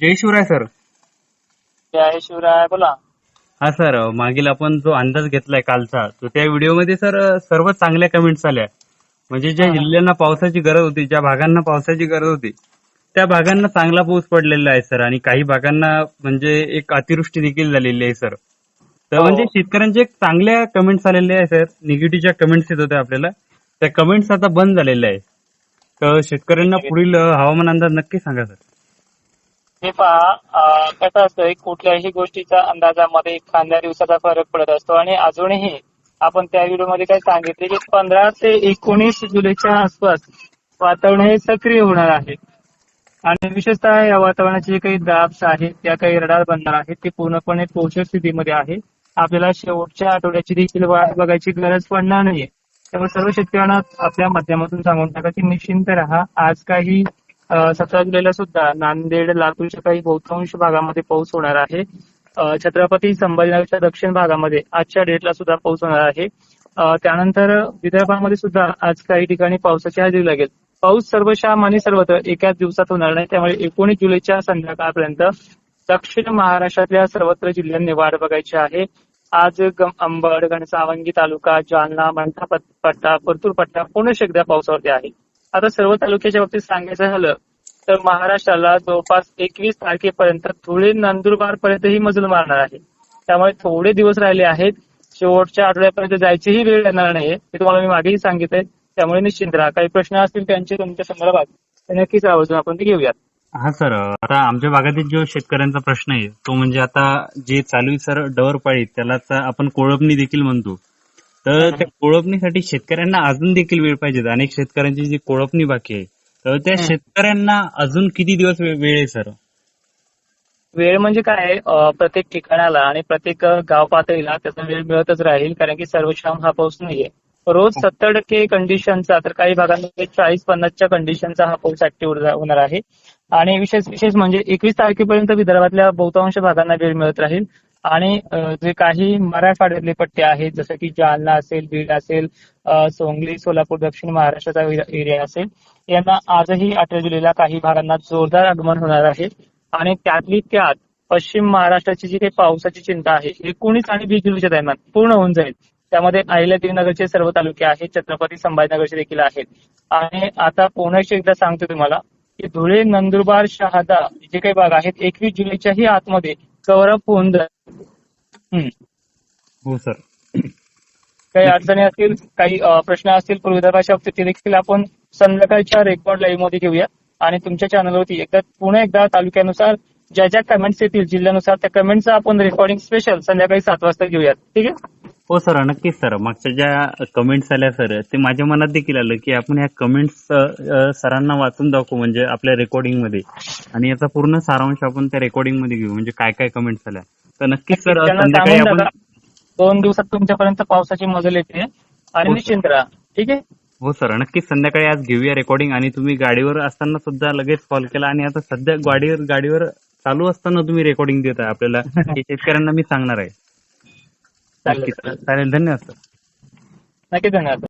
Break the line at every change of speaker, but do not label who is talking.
जय Shivray sir.
जय शिवराय बोला.
हा सर मागील आपण जो अंदाज घेतलाय कालचा तो त्या व्हिडिओमध्ये सर सर्व चांगल्या कमेंट्स आल्या. म्हणजे ज्या. जिल्ह्यांना पावसाची गरज होती ज्या भागांना पावसाची गरज होती त्या भागांना चांगला पाऊस पडलेला आहे सर. आणि काही भागांना म्हणजे एक अतिवृष्टी देखील झालेली आहे सर. तर
हो.
म्हणजे शेतकऱ्यांचे एक चांगल्या कमेंट्स आलेले आहे सर. निगेटिव्हच्या कमेंट्स येत होत्या आपल्याला त्या कमेंट्स आता बंद झालेल्या आहे तर शेतकऱ्यांना पुढील हवामान अंदाज नक्की सांगा सर.
हे पहा कसं असतं कुठल्याही गोष्टीच्या अंदाजामध्ये एखाद्या दिवसाचा फरक पडत असतो. आणि अजूनही आपण त्या व्हिडिओमध्ये काय सांगितले की पंधरा ते एकोणीस जुलैच्या आसपास वातावरण हे सक्रिय होणार आहे. आणि विशेषतः या वातावरणाचे जे काही दाब्स आहेत त्या काही रडार बनणार आहेत ते पूर्णपणे पोषक स्थितीमध्ये आहे. आपल्याला शेवटच्या आठवड्याची देखील वाट बघायची गरज पडणार नाहीये. त्यामुळे सर्व शेतकऱ्यांना आपल्या माध्यमातून सांगून टाका की निश्चिंत राहा. आज काही सतरा जुलैला सुद्धा नांदेड लातूरच्या काही बहुतांश भागामध्ये पाऊस होणार आहे. छत्रपती संभाजीनगरच्या दक्षिण भागामध्ये आजच्या डेटला सुद्धा पाऊस होणार आहे. त्यानंतर विदर्भामध्ये सुद्धा आज काही ठिकाणी पावसाची हजेरी लागेल. पाऊस सर्वशाम आणि सर्वत्र एकाच दिवसात होणार नाही. त्यामुळे एकोणीस जुलैच्या संध्याकाळपर्यंत दक्षिण महाराष्ट्रातल्या सर्वत्र जिल्ह्यांनी वाढ बघायची आहे. आज ग- अंबड घनसावंगी तालुका जालना मंठा पट्टा परतूर पट्टा पुणे एकदा पावसावरती आहे. आता सर्व तालुक्याच्या बाबतीत सांगायचं झालं तर महाराष्ट्राला जवळपास एकवीस तारखेपर्यंत धुळे नंदुरबार पर्यंतही मजल मारणार आहे. त्यामुळे थोडे दिवस राहिले आहेत शेवटच्या आठवड्यापर्यंत जायचीही वेळ येणार नाहीये हे तुम्हाला मी मागेही सांगितलंय. त्यामुळे निश्चिंत राहा. काही प्रश्न असतील त्यांचे तुमच्या संदर्भात नक्कीच आवर्जून आपण ते घेऊयात.
हा सर आता आमच्या भागातील जो शेतकऱ्यांचा प्रश्न आहे तो म्हणजे आता जे चालू आहे सर डवर पाळी त्याला तर आपण कोळपणी देखील म्हणतो. तर त्या कोळपणीसाठी शेतकऱ्यांना अजून देखील वेळ पाहिजे. अनेक शेतकऱ्यांची जी कोळपणी बाकी आहे. तर त्या
हं.
शेतकऱ्यांना अजून किती दिवस वेळ आहे सर?
वेळ म्हणजे काय? प्रत्येक ठिकाणाला आणि प्रत्येक गाव पातळीला त्याचा वेळ मिळतच राहील कारण की सर्वश्राम हा पाऊस नाहीये. रोज सत्तर टक्के कंडिशनचा तर काही भागांमध्ये चाळीस पन्नासच्या कंडिशनचा हा पाऊस ऍक्टिव्ह होणार आहे. आणि विशेष विशेष म्हणजे एकवीस तारखेपर्यंत विदर्भातल्या बहुतांश भागांना वेळ मिळत राहील. आणि जे काही मराठवाड्यातले पट्टे आहेत जसं की जालना असेल बीड असेल सोंगली सोलापूर दक्षिण महाराष्ट्राचा एरिया असेल यांना आजही अठरा जुलैला काही भागांना जोरदार आगमन होणार आहे. आणि त्यातली त्यात पश्चिम महाराष्ट्राची जी काही पावसाची चिंता आहे एकोणीस आणि वीस जुलैच्या दरम्यान पूर्ण होऊन जाईल. त्यामध्ये अहिल्यादेवीनगरचे सर्व तालुके आहेत छत्रपती संभाजीनगरचे देखील आहेत. आणि आता पुण्याशी एकदा सांगतो तुम्हाला की धुळे नंदुरबार शहादा जे काही भाग आहेत एकवीस जुलैच्याही आतमध्ये कव्हर होऊन जाईल.
हो सर.
काही अडचणी असतील काही अ, प्रश्न असतील पूर्व विदर्भाच्या बाबतीत ते देखील आपण संध्याकाळच्या रेकॉर्ड लाईव्हमध्ये घेऊया. आणि तुमच्या चॅनलवरती एकदा पुन्हा एकदा तालुक्यानुसार ज्या ज्या कमेंट्स येतील जिल्ह्यानुसार त्या कमेंटचं आपण रेकॉर्डिंग स्पेशल संध्याकाळी सात वाजता घेऊयात. ठीक आहे?
हो सर. नक्कीच सर. मागच्या ज्या कमेंट्स आल्या सर ते माझ्या मनात देखील आलं की आपण ह्या कमेंट्स सरांना वाचून दाखवू म्हणजे आपल्या रेकॉर्डिंगमध्ये. आणि याचा पूर्ण सारांश आपण त्या रेकॉर्डिंगमध्ये घेऊ म्हणजे काय काय कमेंट्स आल्या. तर नक्कीच सर संध्याकाळी आपण.
दोन दिवसात तुमच्यापर्यंत पावसाची मजल येते. आणि
हो.
निश्चिंत राहा. ठीक आहे?
हो सर. नक्कीच संध्याकाळी आज घेऊया रेकॉर्डिंग आणि तुम्ही गाडीवर असताना सुद्धा लगेच कॉल केला. आणि आता सध्या गाडीवर गाडीवर चालू असताना तुम्ही रेकॉर्डिंग देत आहे आपल्याला. हे शेतकऱ्यांना मी सांगणार आहे. चालेल धन्यवाद सर.
नक्की धन्यवाद.